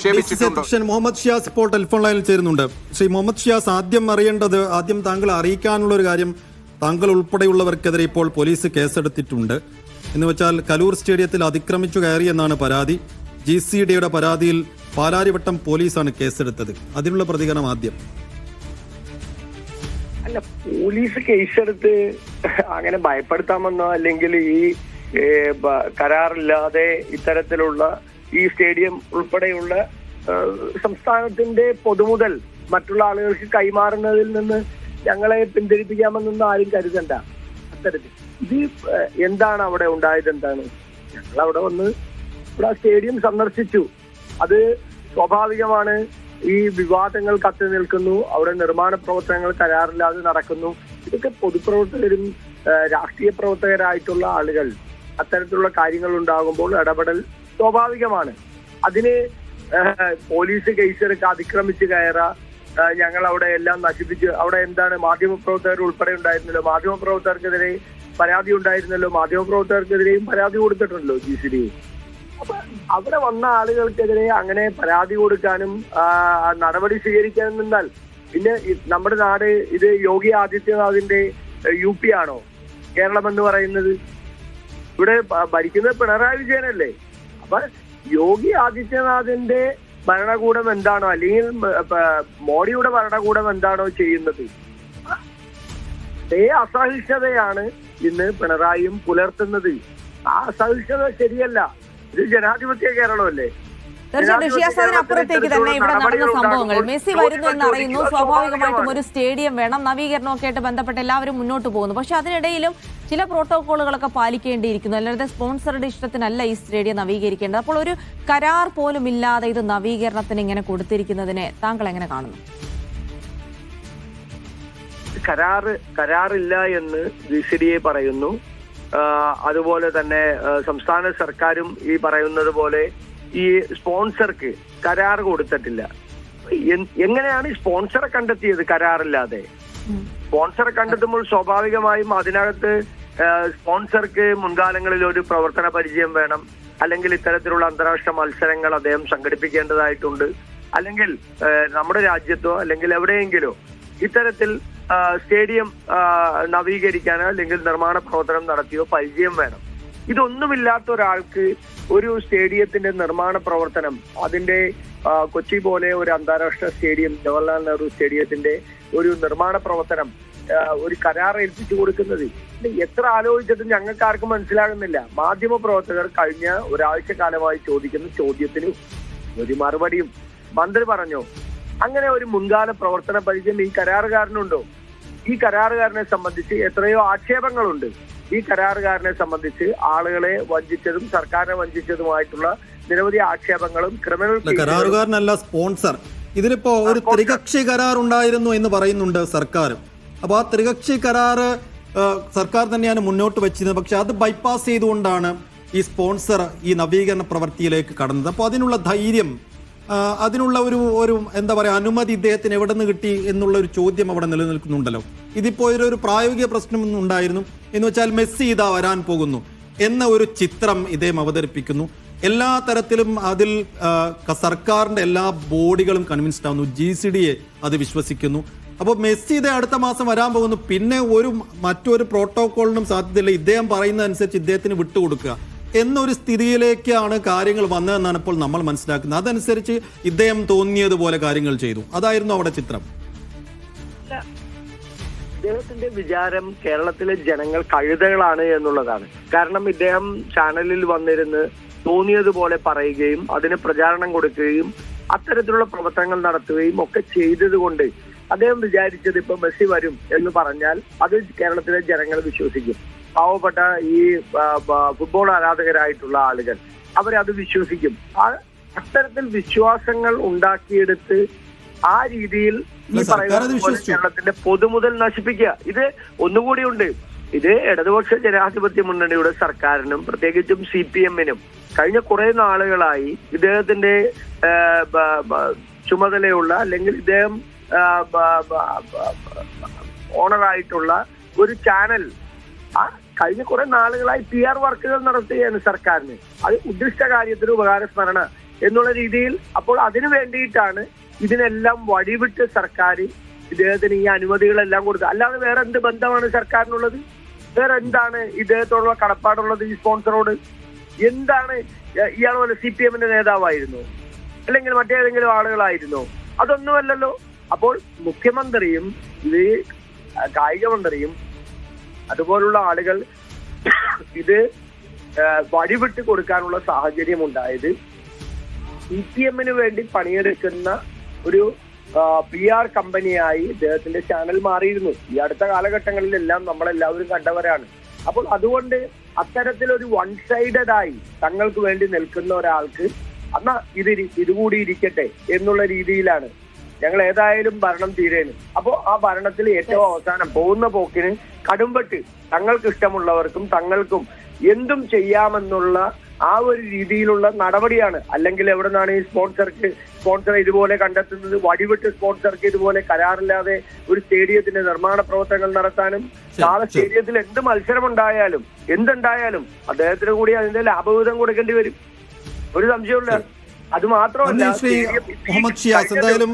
മുഹമ്മദ് ഷിയാസ് ഇപ്പോൾ ടെലിഫോൺ ലൈനിൽ ചേരുന്നുണ്ട്. ശ്രീ മുഹമ്മദ് ഷിയാസ് ആദ്യം അറിയേണ്ടത് ആദ്യം താങ്കൾ അറിയിക്കാനുള്ള ഒരു കാര്യം താങ്കൾ ഉൾപ്പെടെയുള്ളവർക്കെതിരെ ഇപ്പോൾ പോലീസ് കേസെടുത്തിട്ടുണ്ട്. എന്ന് വെച്ചാൽ കലൂർ സ്റ്റേഡിയത്തിൽ അതിക്രമിച്ചു കയറി എന്നാണ് പരാതി. ജി സി ഡിയുടെ പരാതിയിൽ പാലാരിവട്ടം പോലീസാണ് കേസെടുത്തത്. അതിനുള്ള പ്രതികരണം ആദ്യം. അല്ല പോലീസ് കേസെടുത്ത് അങ്ങനെ ഭയപ്പെടുത്താമെന്നോ അല്ലെങ്കിൽ ഈ കരാറില്ലാതെ ഇത്തരത്തിലുള്ള ഈ സ്റ്റേഡിയം ഉൾപ്പെടെയുള്ള സംസ്ഥാനത്തിന്റെ പൊതുമുതൽ മറ്റുള്ള ആളുകൾക്ക് കൈമാറുന്നതിൽ നിന്ന് ഞങ്ങളെ പിന്തിരിപ്പിക്കാമെന്നൊന്നും ആരും കരുതണ്ട. അത്തരത്തിൽ. ഇത് എന്താണ് അവിടെ ഉണ്ടായത് എന്താണ്? ഞങ്ങൾ അവിടെ വന്ന് ഇവിടെ സ്റ്റേഡിയം സന്ദർശിച്ചു. അത് സ്വാഭാവികമാണ്. ഈ വിവാദങ്ങൾ കത്തി നിൽക്കുന്നു. അവിടെ നിർമ്മാണ പ്രവർത്തനങ്ങൾ കരാറില്ലാതെ നടക്കുന്നു. ഇതൊക്കെ പൊതുപ്രവർത്തകരും രാഷ്ട്രീയ പ്രവർത്തകരായിട്ടുള്ള ആളുകൾ അത്തരത്തിലുള്ള കാര്യങ്ങൾ ഉണ്ടാകുമ്പോൾ ഇടപെടൽ സ്വാഭാവികമാണ്. അതിന് പോലീസ് കേസെടുക്ക അതിക്രമിച്ച് കയറ ഞങ്ങൾ അവിടെ എല്ലാം നശിപ്പിച്ച് അവിടെ എന്താണ് മാധ്യമപ്രവർത്തകർ ഉൾപ്പെടെ ഉണ്ടായിരുന്നല്ലോ. മാധ്യമപ്രവർത്തകർക്കെതിരെ പരാതി ഉണ്ടായിരുന്നല്ലോ. മാധ്യമപ്രവർത്തകർക്കെതിരെയും പരാതി കൊടുത്തിട്ടുണ്ടല്ലോ ജി സി ഡി അപ്പൊ അവിടെ വന്ന ആളുകൾക്കെതിരെ അങ്ങനെ പരാതി കൊടുക്കാനും നടപടി സ്വീകരിക്കാനും നിന്നാൽ പിന്നെ നമ്മുടെ നാട് ഇത് യോഗി ആദിത്യനാഥിന്റെ യു പി ആണോ? കേരളം എന്ന് പറയുന്നത്. ഇവിടെ ഭരിക്കുന്നത് പിണറായി വിജയനല്ലേ? അപ്പൊ യോഗി ആദിത്യനാഥിന്റെ ഭരണകൂടം എന്താണോ അല്ലെങ്കിൽ മോഡിയുടെ ഭരണകൂടം എന്താണോ ചെയ്യുന്നത്? അതേ അസഹിഷ്ണുതയാണ് ഇന്ന് പിണറായിയും പുലർത്തുന്നത്. ആ അസഹിഷ്ണുത ശരിയല്ല. ഇത് ജനാധിപത്യ കേരളമല്ലേ? തീർച്ചയായിട്ടും ഷിയാസ് അതിനപ്പുറത്തേക്ക് തന്നെ ഇവിടെ നടന്ന സംഭവങ്ങൾ. മെസ്സി വരുന്നു എന്ന് അറിയുന്നു സ്വാഭാവികമായിട്ടും ഒരു സ്റ്റേഡിയം വേണം. നവീകരണമൊക്കെ ആയിട്ട് ബന്ധപ്പെട്ട് എല്ലാവരും മുന്നോട്ട് പോകുന്നു. പക്ഷെ അതിനിടയിലും ചില പ്രോട്ടോകോളുകളൊക്കെ പാലിക്കേണ്ടിയിരിക്കുന്നു. അല്ലാതെ സ്പോൺസറുടെ ഇഷ്ടത്തിനല്ല ഈ സ്റ്റേഡിയം നവീകരിക്കേണ്ടത്. അപ്പോൾ ഒരു കരാർ പോലും ഇല്ലാതെ ഇത് നവീകരണത്തിന് ഇങ്ങനെ കൊടുത്തിരിക്കുന്നതിനെ താങ്കൾ എങ്ങനെ കാണുന്നു? കരാറ് കരാറില്ല എന്ന് ബി സി ഡി എ പറയുന്നു അതുപോലെ തന്നെ സംസ്ഥാന സർക്കാരും ഈ പറയുന്നത് പോലെ ഈ സ്പോൺസർക്ക് കരാർ കൊടുത്തിട്ടില്ല. എങ്ങനെയാണ് ഈ സ്പോൺസറെ കണ്ടെത്തിയത് കരാറില്ലാതെ? സ്പോൺസറെ കണ്ടെത്തുമ്പോൾ സ്വാഭാവികമായും അതിനകത്ത് സ്പോൺസർക്ക് മുൻകാലങ്ങളിൽ ഒരു പ്രവർത്തന പരിചയം വേണം. അല്ലെങ്കിൽ ഇത്തരത്തിലുള്ള അന്താരാഷ്ട്ര മത്സരങ്ങൾ അദ്ദേഹം സംഘടിപ്പിക്കേണ്ടതായിട്ടുണ്ട്. അല്ലെങ്കിൽ നമ്മുടെ രാജ്യത്തോ അല്ലെങ്കിൽ എവിടെയെങ്കിലോ ഇത്തരത്തിൽ സ്റ്റേഡിയം നവീകരിക്കാനോ അല്ലെങ്കിൽ നിർമ്മാണ പ്രവർത്തനം നടത്തിയോ പരിചയം വേണം. ഇതൊന്നുമില്ലാത്ത ഒരാൾക്ക് ഒരു സ്റ്റേഡിയത്തിന്റെ നിർമ്മാണ പ്രവർത്തനം അതിന്റെ കൊച്ചി പോലെ ഒരു അന്താരാഷ്ട്ര സ്റ്റേഡിയം ജവഹർലാൽ നെഹ്റു സ്റ്റേഡിയത്തിന്റെ ഒരു നിർമ്മാണ പ്രവർത്തനം ഒരു കരാർ ഏൽപ്പിച്ചു കൊടുക്കുന്നത്. എത്ര ആലോചിച്ചിട്ടും ഞങ്ങൾക്ക് ആർക്കും മനസ്സിലാകുന്നില്ല. മാധ്യമ പ്രവർത്തകർ കഴിഞ്ഞ ഒരാഴ്ച കാലമായി ചോദിക്കുന്ന ചോദ്യത്തിന് ഒരു മറുപടിയും. മന്ത്രി പറഞ്ഞു അങ്ങനെ ഒരു മുൻകാല പ്രവർത്തന പരിചയം ഈ കരാറുകാരനുണ്ടോ? ഈ കരാറുകാരനെ സംബന്ധിച്ച് എത്രയോ ആക്ഷേപങ്ങളുണ്ട്. ഈ കരാറുകാരനെ സംബന്ധിച്ച് ആളുകളെ വഞ്ചിച്ചതും സർക്കാരിനെ വഞ്ചിച്ചതുമായിട്ടുള്ള നിരവധി ആക്ഷേപങ്ങളും ക്രിമിനൽ കരാറുകാരനല്ല സ്പോൺസർ. ഇതിലിപ്പോ ഒരു ത്രികക്ഷി കരാർ ഉണ്ടായിരുന്നു എന്ന് പറയുന്നുണ്ട് സർക്കാർ. അപ്പൊ ആ ത്രികക്ഷി കരാറ് സർക്കാർ തന്നെയാണ് മുന്നോട്ട് വെച്ചിരുന്നത്. പക്ഷെ അത് ബൈപ്പാസ് ചെയ്തുകൊണ്ടാണ് ഈ സ്പോൺസർ ഈ നവീകരണ പ്രവൃത്തിയിലേക്ക് കടന്നത്. അപ്പോൾ അതിനുള്ള ധൈര്യം അതിനുള്ള ഒരു ഒരു എന്താ പറയുക അനുമതി ഇദ്ദേഹത്തിന് എവിടെ നിന്ന് കിട്ടി എന്നുള്ള ഒരു ചോദ്യം അവിടെ നിലനിൽക്കുന്നുണ്ടല്ലോ. ഇതിപ്പോ ഒരു പ്രായോഗിക പ്രശ്നം ഉണ്ടായിരുന്നു. എന്ന് വെച്ചാൽ മെസ്സി ഇതാ വരാൻ പോകുന്നു എന്ന ഒരു ചിത്രം ഇദ്ദേഹം അവതരിപ്പിക്കുന്നു. എല്ലാ തരത്തിലും അതിൽ സർക്കാരിന്റെ എല്ലാ ബോഡികളും കൺവിൻസ്ഡ് ആവുന്നു. ജി സി ഡി എ അത് വിശ്വസിക്കുന്നു. അപ്പോൾ മെസ്സി ഇതേ അടുത്ത മാസം വരാൻ പോകുന്നു. പിന്നെ ഒരു മറ്റൊരു പ്രോട്ടോകോളിനും സാധ്യതയില്ല. ഇദ്ദേഹം പറയുന്നതനുസരിച്ച് ഇദ്ദേഹത്തിന് വിട്ടുകൊടുക്കുക. എന്നൊരു സ്ഥിതിയിലേക്കാണ് കാര്യങ്ങൾ വന്നതെന്നാണ് ഇപ്പോൾ നമ്മൾ മനസ്സിലാക്കുന്നത്. അതനുസരിച്ച് ഇദ്ദേഹം തോന്നിയതുപോലെ കാര്യങ്ങൾ ചെയ്തു. അതായിരുന്നു അവിടെ ചിത്രം. ഇദ്ദേഹത്തിന്റെ വിചാരം കേരളത്തിലെ ജനങ്ങൾ കഴുതകളാണ് എന്നുള്ളതാണ്. കാരണം ഇദ്ദേഹം ചാനലിൽ വന്നിരുന്ന് തോന്നിയതുപോലെ പറയുകയും അതിന് പ്രചാരണം കൊടുക്കുകയും അത്തരത്തിലുള്ള പ്രവർത്തനങ്ങൾ നടത്തുകയും ഒക്കെ ചെയ്തതുകൊണ്ട് അദ്ദേഹം വിചാരിച്ചത് ഇപ്പൊ മെസ്സി വരും എന്ന് പറഞ്ഞാൽ അത് കേരളത്തിലെ ജനങ്ങൾ വിശ്വസിക്കും. പാവപ്പെട്ട ഈ ഫുട്ബോൾ ആരാധകരായിട്ടുള്ള ആളുകൾ അവരത് വിശ്വസിക്കും. ആ അത്തരത്തിൽ വിശ്വാസങ്ങൾ ഉണ്ടാക്കിയെടുത്ത് ആ രീതിയിൽ ഈ പറയുന്ന. കേരളത്തിന്റെ പൊതുമുതൽ നശിപ്പിക്കുക. ഇത് ഒന്നുകൂടിയുണ്ട് ഇത് ഇടതുപക്ഷ ജനാധിപത്യ മുന്നണിയുടെ സർക്കാരിനും പ്രത്യേകിച്ചും സി പി എമ്മിനും കഴിഞ്ഞ കുറെ നാളുകളായി ഇദ്ദേഹത്തിന്റെ ചുമതലയുള്ള അല്ലെങ്കിൽ ഇദ്ദേഹം ഓണറായിട്ടുള്ള ഒരു ചാനൽ ആ കഴിഞ്ഞ കുറെ നാളുകളായി പി ആർ വർക്കുകൾ നടത്തുകയാണ് സർക്കാരിന്. അത് ഉദ്ദിഷ്ട കാര്യത്തിന് ഉപകാരസ്മരണ എന്നുള്ള രീതിയിൽ അപ്പോൾ അതിനു വേണ്ടിയിട്ടാണ് ഇതിനെല്ലാം വഴിവിട്ട് സർക്കാർ ഇദ്ദേഹത്തിന് ഈ അനുമതികളെല്ലാം കൊടുത്തത്. അല്ലാതെ വേറെ എന്ത് ബന്ധമാണ് സർക്കാരിനുള്ളത്? വേറെ എന്താണ് ഇദ്ദേഹത്തോടുള്ള കടപ്പാടുള്ളത് ഈ സ്പോൺസറോട്? എന്താണ് ഇയാൾ പോലെ സി പി എമ്മിന്റെ നേതാവായിരുന്നു? അല്ലെങ്കിൽ മറ്റേതെങ്കിലും ആളുകളായിരുന്നോ? അതൊന്നുമല്ലല്ലോ. അപ്പോൾ മുഖ്യമന്ത്രിയും ഇത് കായിക മന്ത്രിയും അതുപോലുള്ള ആളുകൾ ഇത് വഴിവിട്ട് കൊടുക്കാനുള്ള സാഹചര്യം ഉണ്ടായത് സി പി എമ്മിന് വേണ്ടി പണിയെടുക്കുന്ന ഒരു പി ആർ കമ്പനിയായി ഇദ്ദേഹത്തിന്റെ ചാനൽ മാറിയിരുന്നു. ഈ അടുത്ത കാലഘട്ടങ്ങളിലെല്ലാം നമ്മളെല്ലാവരും കണ്ടവരാണ്. അപ്പോൾ അതുകൊണ്ട് അത്തരത്തിലൊരു വൺ സൈഡഡ് ആയി തങ്ങൾക്ക് വേണ്ടി നിൽക്കുന്ന ഒരാൾക്ക് എന്നാ ഇത് ഇതുകൂടി ഇരിക്കട്ടെ എന്നുള്ള രീതിയിലാണ് ഞങ്ങൾ ഏതായാലും ഭരണം തീരേനും. അപ്പോ ആ ഭരണത്തിൽ ഏറ്റവും അവസാനം പോകുന്ന പോക്കിന് കടുംപെട്ട് തങ്ങൾക്ക് ഇഷ്ടമുള്ളവർക്കും തങ്ങൾക്കും എന്തും ചെയ്യാമെന്നുള്ള ആ ഒരു രീതിയിലുള്ള നടപടിയാണ്. അല്ലെങ്കിൽ എവിടെ നിന്നാണ് ഈ സ്പോൺസർക്ക് സ്പോൺസർ ഇതുപോലെ കണ്ടെത്തുന്നത്? വടിവിട്ട് സ്പോൺസർക്ക് ഇതുപോലെ കരാറില്ലാതെ ഒരു സ്റ്റേഡിയത്തിന്റെ നിർമ്മാണ പ്രവർത്തനങ്ങൾ നടത്താനും നാളെ സ്റ്റേഡിയത്തിൽ എന്ത് മത്സരം ഉണ്ടായാലും എന്തുണ്ടായാലും അദ്ദേഹത്തിന് കൂടി അതിന്റെ ലാഭവിധം കൊടുക്കേണ്ടി വരും. ഒരു സംശയമില്ല അത് മാത്രമല്ല സ്റ്റേഡിയം